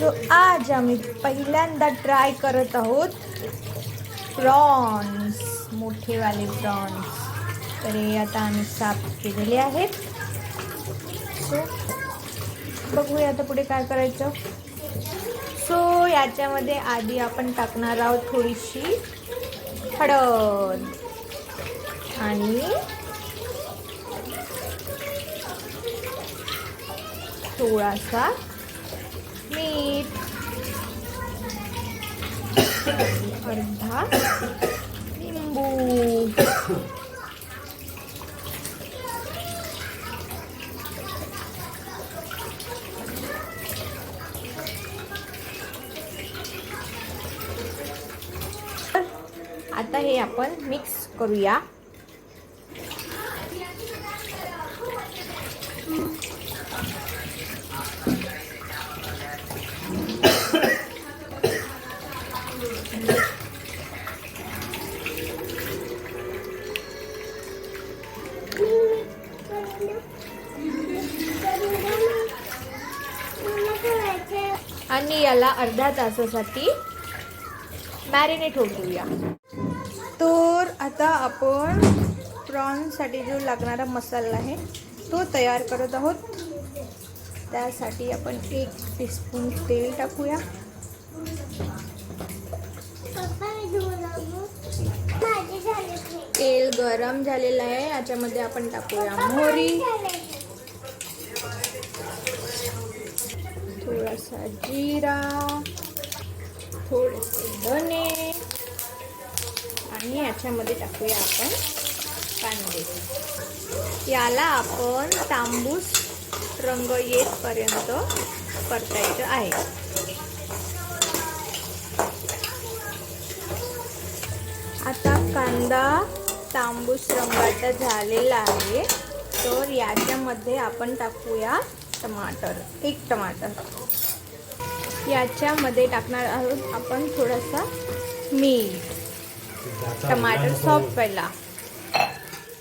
So आज आम्ही पहिल्यांदा ट्राय करत आहोत प्रॉन्स मोठेवाले प्रॉन्स तर हे आता आम्ही साफ केलेले आहेत. सो बघूया आता पुढे काय करायचं. सो याच्यामध्ये आधी आपण टाकणार आहोत थोडीशी हळद. आणि थोडासा मीठ. अर्धा लिंबू. आता हे आपण मिक्स करूया. आणि याला अर्ध्या तासासाठी मॅरिनेट होऊ देऊया तर आता आपण प्रॉन्ससाठी जो लागणारा मसाला आहे तो तयार करत आहोत. त्यासाठी आपण एक टीस्पून तेल टाकूया. तेल गरम झालेलं आहे याच्यामध्ये आपण टाकूया मोहरी. थोडासा जिरा थोडेसे धने आणि याच्यामध्ये टाकूया आपण कांदे. याला आपण तांबूस रंग येतपर्यंत परतायचं आहे. आता कांदा तांबूस रंगाचा झालेला आहे. तर याच्यामध्ये आपण टाकूया टमाटर एक टमाटर. याच्यामध्ये टाकणार आहोत आपण थोडासा मीठ. टमाटर सॉफ्ट व्हायला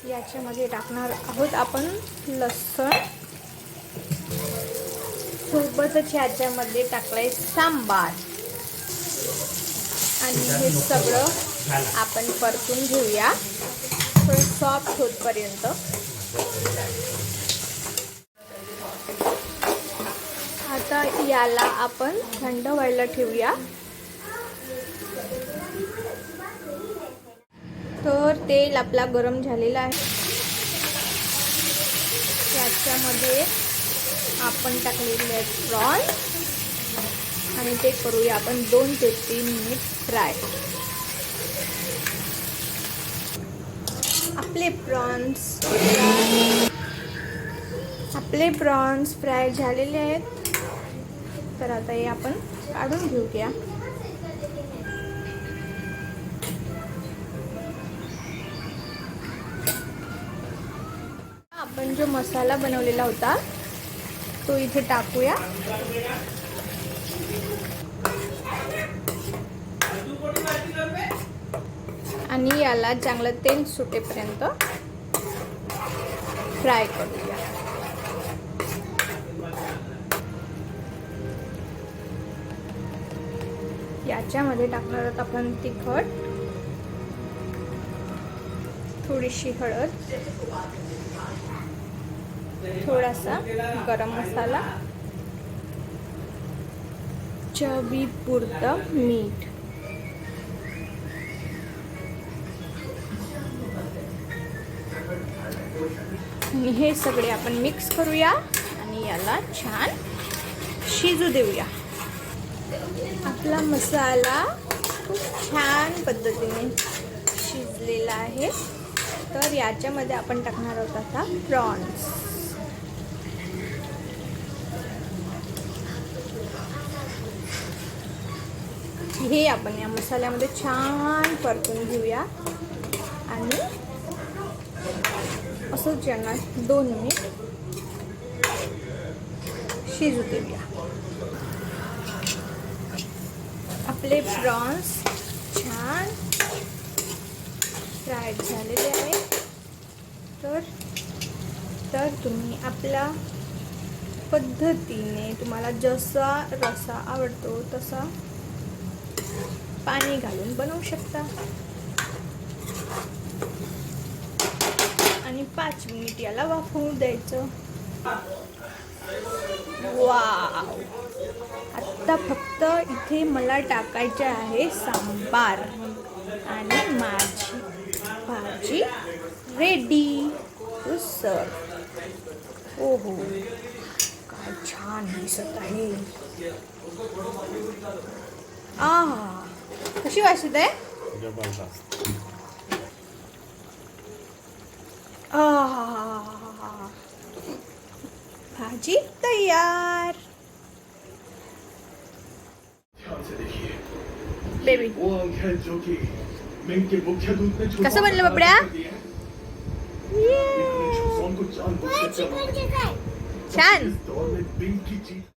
याच्यामध्ये टाकणार आहोत आपण लसण. सोबतच याच्यामध्ये टाकलाय सांबार. आणि हे सगळं आपण परतून घेऊया. थोडं सॉफ्ट होतपर्यंत. आता याला आपण थंड व्हायला ठेवूया. तर तेल आपला गरम झालेला आहे. त्याच्यामध्ये आपण टाकलेले आहेत प्रॉन आणि ते करूया आपण दोन ते तीन मिनिट फ्राय आपले प्रॉन्स आपले प्रॉन्स फ्राय झालेले आहेत. तर आता हे आपण काढून घेऊया. आपण जो मसाला बनवलेला होता तो इथे टाकूया. आणि याला चांगलं तेल सुटेपर्यंत फ्राय करू याच्यामध्ये टाकणार आहोत आपण तिखट. थोडीशी हळद. थोडासा गरम मसाला. चवीपुरतं मीठ. आणि हे सगळे आपण मिक्स करूया आणि याला छान शिजू देऊया. आपला मसाला खूप छान पद्धतीने शिजलेला आहे. तर याच्यामध्ये आपण टाकणार आहोत आता प्रॉन्स हे आपण या मसाल्यामध्ये छान परतून घेऊया. आणि असंच यांना दोन मिनिट शिजू देऊया. आपले प्रॉन्स छान फ्राईड झालेले आहे. तर तर तुम्ही आपला पद्धतीने तुम्हाला जसा रसा आवडतो तसा पाणी घालून बनवू शकता. आणि पाच मिनिट याला वाफवू द्यायचं. वाव! आत्ता फक्त इथे मला टाकायचे आहे सांबार आणि माझी भाजी रेडी टू सर्व हो हो. काय छान दिसत आहे. आ कशी वाचत आहे भाजी तयार. बेबी कसं बनलं बापड्या? छान